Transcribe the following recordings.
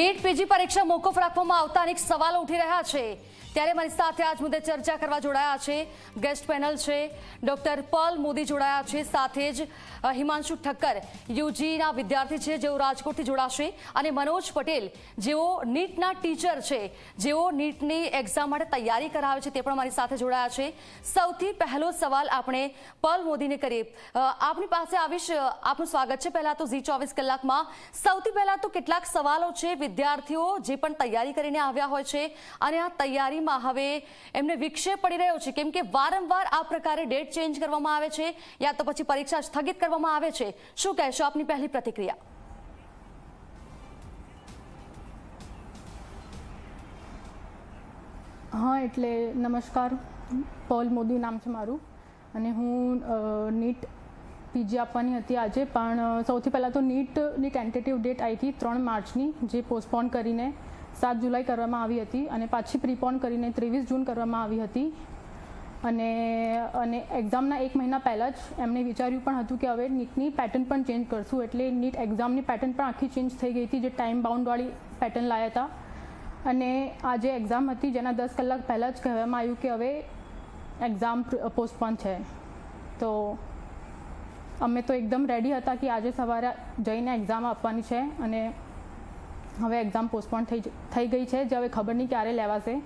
NEET PG પરીક્ષા મોકૂફ રાખવામાં આવતા અનેક સવાલો ઉઠી રહ્યા છે. ત્યારે મારી સાથે આજ મુદ્દે ચર્ચા કરવા જોડાયા છે. ગેસ્ટ પેનલ છે. ડોક્ટર પલ મોદી જોડાયા છે. સાથે જ હિમાંશુ ઠક્કર, યુજીના વિદ્યાર્થી છે જેઓ રાજકોટથી જોડાશે. અને મનોજ પટેલ, જેઓ નીટના ટીચર છે, જેઓ નીટની એક્ઝામ માટે તૈયારી કરાવે છે તે પણ મારી સાથે જોડાયા છે. સૌથી પહેલો સવાલ આપણે પલ મોદીને કરીએ. આપની પાસે આવીશ. આપનું સ્વાગત છે. પહેલાં તો ઝી ચોવીસ કલાકમાં. સૌથી પહેલાં તો કેટલાક સવાલો છે વિદ્યાર્થીઓ જે પણ તૈયારી કરીને આવ્યા હોય છે, અને આ તૈયારીમાં હવે એમને વિક્ષેપ પડી રહ્યો છે. કેમ કે વારંવાર આ પ્રકારે ડેટ ચેન્જ કરવામાં આવે છે, યા તો પછી પરીક્ષા સ્થગિત કરવામાં આવે છે. શું કહેશો આપની પહેલી પ્રતિક્રિયા? હા, એટલે નમસ્કાર. પોલ મોદી નામ છે મારું. અને હું નીટ પીજી આપવાની હતી આજે, પણ સૌથી પહેલાં તો નીટની ટેન્ટેટિવ ડેટ આવી હતી ત્રણ માર્ચની, જે પોસ્ટપોન કરીને સાત જુલાઈ કરવામાં આવી હતી અને પાછી પ્રીપોન કરીને ત્રેવીસ જૂન કરવામાં આવી હતી. અને અને એક્ઝામના એક મહિના પહેલાં જ એમણે વિચાર્યું પણ હતું કે હવે નીટની પેટર્ન પણ ચેન્જ કરશું, એટલે નીટ એક્ઝામની પેટર્ન પણ આખી ચેન્જ થઈ ગઈ હતી, જે ટાઈમ બાઉન્ડવાળી પેટર્ન લાવ્યા હતા. અને આ જે એક્ઝામ હતી, જેના દસ કલાક પહેલાં જ કહેવામાં આવ્યું કે હવે એક્ઝામ પોસ્ટપોન છે. તો અમે તો એકદમ રેડી હતા કે આજે સવારે જઈને એક્ઝામ આપવાની છે અને હવે એક્ઝામ પોસ્ટપોન થઈ થઈ ગઈ છે. જે હવે ખબર નહીં ક્યારે લેવાશે.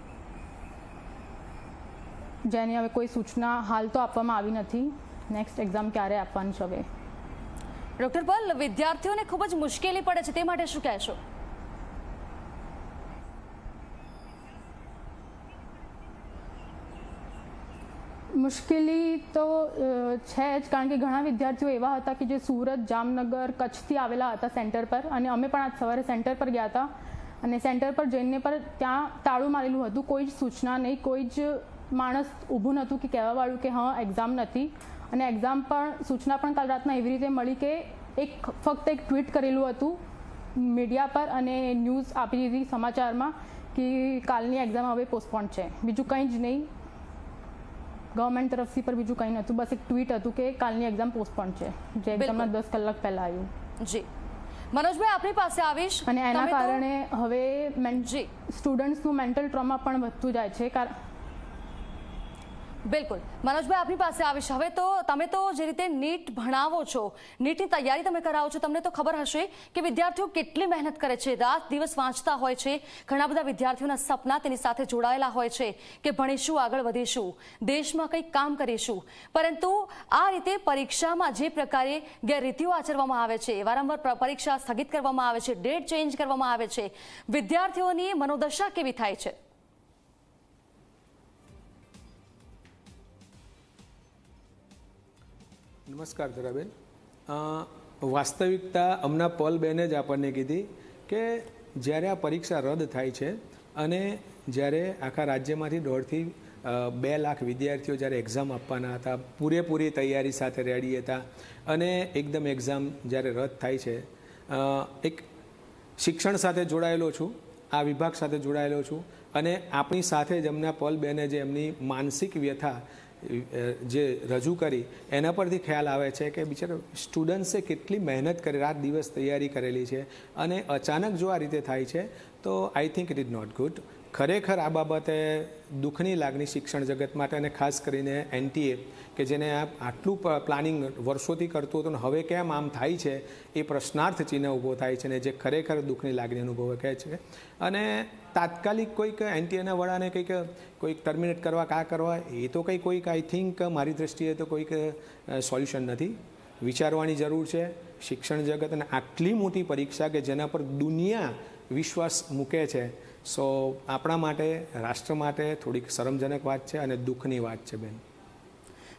જેની હવે કોઈ સૂચના હાલ તો આપવામાં આવી નથી. નેક્સ્ટ એક્ઝામ ક્યારે આપવાની છે હવે? ડોક્ટર પલ વિદ્યાર્થીઓને ખૂબ જ મુશ્કેલી પડે છે. તે માટે શું કહેશો? મુશ્કેલી તો છે જ. કારણ કે ઘણા વિદ્યાર્થીઓ એવા હતા કે જે સુરત, જામનગર, કચ્છથી આવેલા હતા સેન્ટર પર. અને અમે પણ આજ સવારે સેન્ટર પર ગયા હતા. અને સેન્ટર પર જઈને પણ ત્યાં તાળું મારેલું હતું. કોઈ જ સૂચના નહીં. કોઈ જ માણસ ઊભું નહોતું કે કહેવાવાળું કે, હા એક્ઝામ નથી. અને એક્ઝામ પણ, સૂચના પણ કાલ રાતના એવી રીતે મળી કે એક, ફક્ત એક ટ્વીટ કરેલું હતું મીડિયા પર અને ન્યૂઝ આપી દીધી સમાચારમાં કે કાલની એક્ઝામ હવે પોસ્ટપોન છે. બીજું કંઈ જ નહીં. ગવર્મેન્ટ તરફથી પર બીજું કંઈ નહોતું. બસ એક ટ્વીટ હતું કે કાલની એક્ઝામ પોસ્ટપોન છે જે એક્ઝામના દસ કલાક પહેલાં આવ્યું. જી. મનોજભાઈ આપણી પાસે આવીશ. અને એના કારણે હવે સ્ટુડન્ટ્સનું મેન્ટલ ટ્રોમા પણ વધતું જાય છે. કારણ બિલકુલ. મનોજભાઈ, આપની પાસે આવીશ. હવે તો તમે તો જે રીતે નીટ ભણાવો છો, નીટની તૈયારી તમે કરાવો છો, તમને તો ખબર હશે કે વિદ્યાર્થીઓ કેટલી મહેનત કરે છે. રાત દિવસ વાંચતા હોય છે. ઘણા બધા વિદ્યાર્થીઓના સપના તેની સાથે જોડાયેલા હોય છે કે ભણીશું, આગળ વધીશું, દેશમાં કંઈક કામ કરીશું. પરંતુ આ રીતે પરીક્ષામાં જે પ્રકારે ગેરરીતિઓ આચરવામાં આવે છે, વારંવાર પરીક્ષા સ્થગિત કરવામાં આવે છે, ડેટ ચેન્જ કરવામાં આવે છે, વિદ્યાર્થીઓની મનોદશા કેવી થાય છે? નમસ્કાર ધરાબેન. વાસ્તવિકતા હમણાં પલ બેને જ આપણને કીધી કે જ્યારે આ પરીક્ષા રદ થાય છે અને જ્યારે આખા રાજ્યમાંથી દોઢથી બે લાખ વિદ્યાર્થીઓ જ્યારે એક્ઝામ આપવાના હતા, પૂરેપૂરી તૈયારી સાથે રેડી હતા અને એકદમ એક્ઝામ જ્યારે રદ થાય છે એક શિક્ષણ સાથે જોડાયેલો છું, આ વિભાગ સાથે જોડાયેલો છું અને આપણી સાથે જ એમના પલ બેને જે એમની માનસિક વ્યથા જે રજૂ કરી, એના પરથી ખ્યાલ આવે છે કે બિચારા સ્ટુડન્ટ્સે કેટલી મહેનત કરી, રાત દિવસ તૈયારી કરેલી છે અને અચાનક જો આ રીતે થાય છે, તો I think it is not good ખરેખર આ બાબતે દુઃખની લાગણી શિક્ષણ જગત માટે અને ખાસ કરીને એનટીએ કે જેને આ આટલું પ્લાનિંગ વર્ષોથી કરતું હતું ને હવે કેમ આમ થાય છે, એ પ્રશ્નાર્થ ચિહ્ન ઊભો થાય છે ને જે ખરેખર દુઃખની લાગણી અનુભવે કહે છે. અને તાત્કાલિક કોઈક એનટીએના વડાને કંઈક, કોઈક ટર્મિનેટ કરવા કા કરવા, એ તો કંઈ કોઈક આઈ થિંક મારી દ્રષ્ટિએ તો કોઈક સોલ્યુશન નથી. વિચારવાની જરૂર છે. શિક્ષણ જગત અને આટલી મોટી પરીક્ષા કે જેના પર દુનિયા વિશ્વાસ મૂકે છે સો આપણા માટે, રાષ્ટ્ર માટે થોડીક શરમજનક વાત છે અને દુઃખની વાત છે, બેન.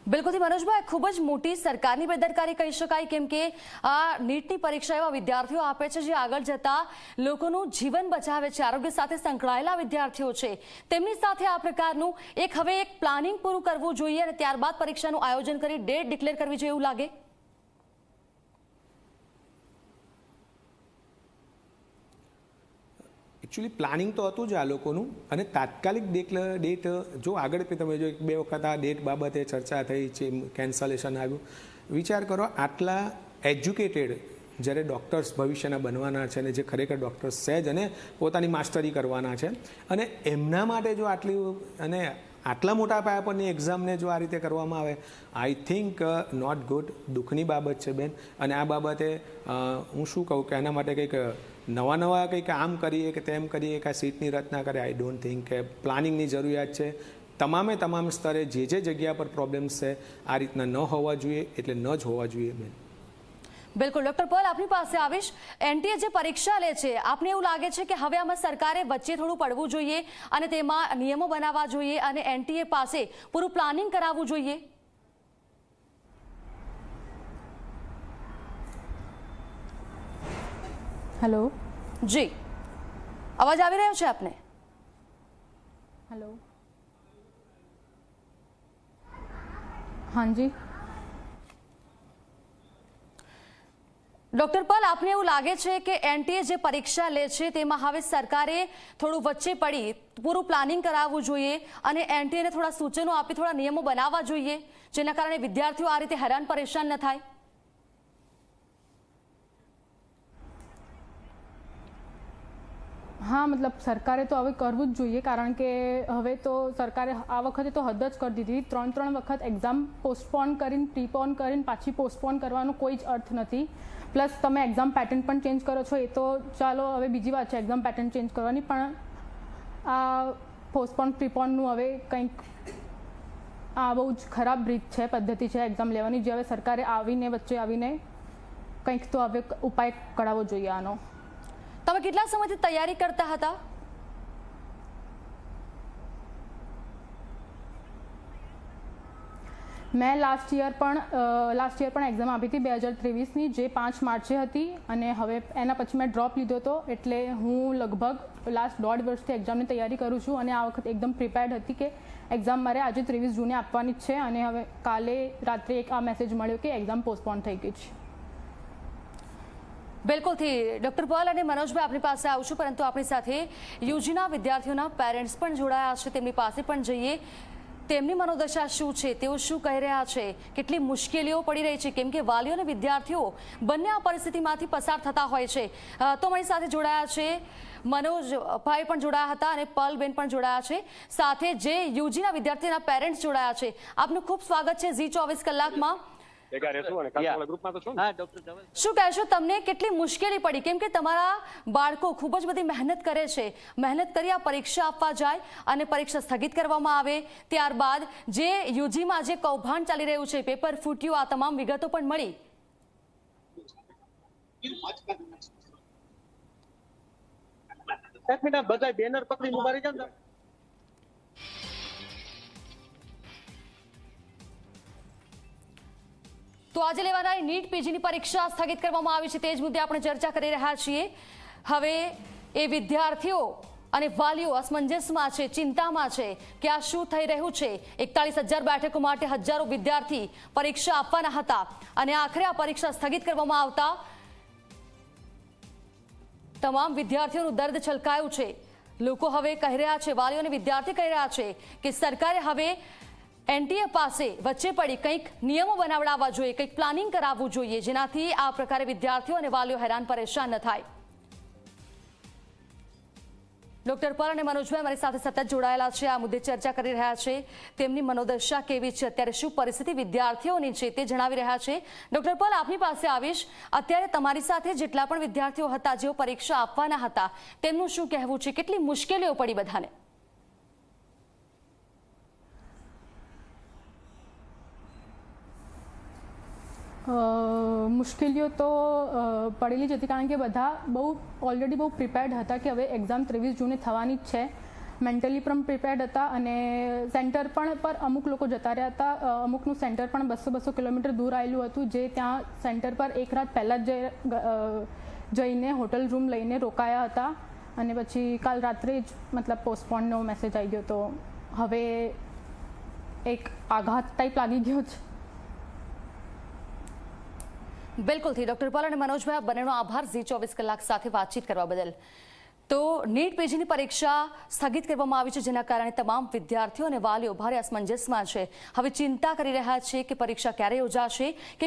બિલકુલથી મનોજભાઈ, ખૂબ જ મોટી સરકારની બેદરકારી કહી શકાય, કેમ કે આ નીટની પરીક્ષા એવા વિદ્યાર્થીઓ આપે છે, જે આગળ જતા લોકોનું જીવન બચાવે છે, આરોગ્ય સાથે સંકળાયેલા વિદ્યાર્થીઓ છે. તેમની સાથે આ પ્રકારનું એક હવે એક પ્લાનિંગ પૂરું કરવું જોઈએ અને ત્યારબાદ પરીક્ષાનું આયોજન કરી ડેટ ડિક્લેર કરવી જોઈએ એવું લાગે? એકચ્યુઅલી પ્લાનિંગ તો હતું જ આ લોકોનું. અને તાત્કાલિક ડેટ જો આગળ તમે જો એક બે વખત આ ડેટ બાબતે ચર્ચા થઈ છે કેન્સલેશન આવ્યું, વિચાર કરો, આટલા એજ્યુકેટેડ જ્યારે ડૉક્ટર્સ ભવિષ્યના બનવાના છે અને જે ખરેખર ડૉક્ટર્સ છે જ અને પોતાની માસ્ટરી કરવાના છે. અને એમના માટે જો આટલી, અને આટલા મોટા પાયા પરની એક્ઝામને જો આ રીતે કરવામાં આવે આઈ થિંક નોટ ગુડ દુઃખની બાબત છે બેન. અને આ બાબતે હું શું કહું કે આના માટે કંઈક નવા નવા કંઈક આમ કરીએ કે તેમ કરીએ કે આ સીટની રચના કરે આઈ ડોન્ટ થિંક કે પ્લાનિંગની જરૂરિયાત છે. તમામે તમામ સ્તરે જે જે જગ્યા પર પ્રોબ્લેમ્સ છે, આ રીતના ન હોવા જોઈએ, એટલે ન જ હોવા જોઈએ બેન. બિલકુલ. ડોક્ટર પલ આપની પાસે આવીશ. એનટીએ જે પરીક્ષા લે છે, આપને એવું લાગે છે કે હવે આમાં સરકારે વચ્ચે થોડું પડવું જોઈએ અને તેમાં નિયમો બનાવવા જોઈએ અને એનટીએ પાસે પૂરું પ્લાનિંગ કરાવવું જોઈએ? હેલો જી. અવાજ આવી રહ્યો છે આપને? હેલો હાજી? ડોક્ટર પલ આપને એવું લાગે છે કે એનટીએ જે પરીક્ષા લે છે તેમાં હવે સરકારે થોડું વચ્ચે પડી પૂરું પ્લાનિંગ કરાવવું જોઈએ અને એનટીએને થોડા સૂચનો આપી થોડા નિયમો બનાવવા જોઈએ જેના કારણે વિદ્યાર્થીઓ આ રીતે હેરાન પરેશાન ન થાય? હા, મતલબ સરકારે તો હવે કરવું જ જોઈએ, કારણ કે હવે તો સરકારે આ વખતે તો હદ જ કરી દીધી. ત્રણ ત્રણ વખત એક્ઝામ પોસ્ટપોન કરીને પ્રીપોન કરીને પાછી પોસ્ટપોન કરવાનો કોઈ જ અર્થ નથી. પ્લસ તમે એક્ઝામ પેટર્ન પણ ચેન્જ કરો છો, એ તો ચાલો હવે બીજી વાત છે એક્ઝામ પેટર્ન ચેન્જ કરવાની, પણ આ પોસ્ટપોન પ્રીપોનનું હવે કંઈક આ બહુ જ ખરાબ રીત છે, પદ્ધતિ છે એક્ઝામ લેવાની, જે હવે સરકારે આવીને, વચ્ચે આવીને કંઈક તો હવે ઉપાય કરાવવો જોઈએ આનો. તમે કેટલા સમયથી તૈયારી કરતા હતા? મેં લાસ્ટ યર પણ લાસ્ટ યર પણ એક્ઝામ આપી હતી બે હજાર ત્રેવીસની, જે પાંચ માર્ચે હતી અને હવે એના પછી મેં ડ્રોપ લીધો હતો એટલે હું લગભગ લાસ્ટ દોઢ વર્ષથી એક્ઝામની તૈયારી કરું છું અને આ વખત એકદમ પ્રિપેર્ડ હતી કે એક્ઝામ મારે આજે ત્રેવીસ જૂને આપવાની જ છે અને હવે કાલે રાત્રે એક આ મેસેજ મળ્યો કે એક્ઝામ પોસ્ટપોન થઈ ગઈ છે. બિલકુલથી ડોક્ટર પલ અને મનોજભાઈ આપણી પાસે આવું છું, પરંતુ આપણી સાથે યુજીના વિદ્યાર્થીઓના પેરેન્ટ્સ પણ જોડાયા છે. તેમની પાસે પણ જઈએ. તેમની મનોદશા શું છે? તેઓ શું કહી રહ્યા છે? કેટલી મુશ્કેલીઓ પડી રહી છે? કેમ કે વાલીઓ અને વિદ્યાર્થીઓ બંને આ પરિસ્થિતિમાંથી પસાર થતા હોય છે. તો મારી સાથે જોડાયા છે મનોજભાઈ પણ જોડાયા હતા અને પલબેન પણ જોડાયા છે. સાથે જે યુજીના વિદ્યાર્થીના પેરેન્ટ્સ જોડાયા છે. આપનું ખૂબ સ્વાગત છે ઝી ચોવીસ કલાકમાં. ભેગા રહેશું અને કાલવાળા ગ્રુપમાં તો છો હા ડોક્ટર શું કહેશો તમને કેટલી મુશ્કેલી પડી? કેમ કે તમારા બાળકો ખૂબ જ બધી મહેનત કરે છે. મહેનત કરી આ પરીક્ષા આપવા જાય અને પરીક્ષા સ્થગિત કરવામાં આવે. ત્યારબાદ જે યુજીમાં જે કૌભાંડ ચાલી રહ્યું છે પેપર ફૂટ્યું આ તમામ વિગતો પણ મળી. એક મિનિટ બધા બેનર પકડી ઊભા રહી જાઓ તો આજે લેવાનારી નીટ પીજીની પરીક્ષા સ્થગિત કરવામાં આવી છે. તે જ મુદ્દે આપણે ચર્ચા કરી રહ્યા છીએ. હવે એ વિદ્યાર્થીઓ અને વાલીઓ અસમંજસમાં છે, ચિંતામાં છે કે આ શું થઈ રહ્યું છે. એકતાલીસ હજાર બેઠકો માટે હજારો વિદ્યાર્થી પરીક્ષા આપવાના હતા અને આખરે આ પરીક્ષા સ્થગિત કરવામાં આવતા તમામ વિદ્યાર્થીઓનું દર્દ છલકાયું છે. લોકો હવે કહી રહ્યા છે, વાલીઓ અને વિદ્યાર્થી કહી રહ્યા છે કે સરકારે હવે એનટીએ પાસે વચ્ચે પડી કંઈક નિયમો બનાવડાવવા જોઈએ, કંઈક પ્લાનિંગ કરાવવું જોઈએ, જેનાથી આ પ્રકારે વિદ્યાર્થીઓ અને વાલીઓ હેરાન પરેશાન ન થાય. ડોક્ટર પર અને મનોજભાઈ મારી સાથે સતત જોડાયેલા છે, આ મુદ્દે ચર્ચા કરી રહ્યા છે. તેમની મનોદશા કેવી છે? અત્યારે શું પરિસ્થિતિ વિદ્યાર્થીઓની છે તે જણાવી રહ્યા છે. ડોક્ટર પલ, આપની પાસે આવીશ. અત્યારે તમારી સાથે જેટલા પણ વિદ્યાર્થીઓ હતા, જેઓ પરીક્ષા આપવાના હતા, તેમનું શું કહેવું છે? કેટલી મુશ્કેલીઓ પડી બધાને? મુશ્કેલીઓ તો પડેલી જ હતી કારણ કે બધા બહુ ઓલરેડી બહુ પ્રિપેર્ડ હતા કે હવે એક્ઝામ ત્રેવીસ જૂને થવાની જ છે. મેન્ટલી પણ પ્રિપેર્ડ હતા અને સેન્ટર પણ પર અમુક લોકો જતા રહ્યા હતા. અમુકનું સેન્ટર પણ બસો બસો કિલોમીટર દૂર આવેલું હતું જે ત્યાં સેન્ટર પર એક રાત પહેલાં જ જઈને હોટલ રૂમ લઈને રોકાયા હતા. અને પછી કાલ રાત્રે જ મતલબ પોસ્ટપોનનો મેસેજ આવી ગયો તો હવે એક આઘાત ટાઈપ લાગી ગયો છે. બિલકુલથી. ડોક્ટર પાલ અને મનોજભાઈ બંનેનો આભાર. ઝી ચોવીસ કલાક સાથે વાતચીત કરવા બદલ. તો નીટ પીજીની પરીક્ષા સ્થગિત કરવામાં આવી છે, જેના કારણે તમામ વિદ્યાર્થીઓ અને વાલીઓ ભારે અસમંજસમાં છે. હવે ચિંતા કરી રહ્યા છે કે પરીક્ષા ક્યારે યોજાશે, કે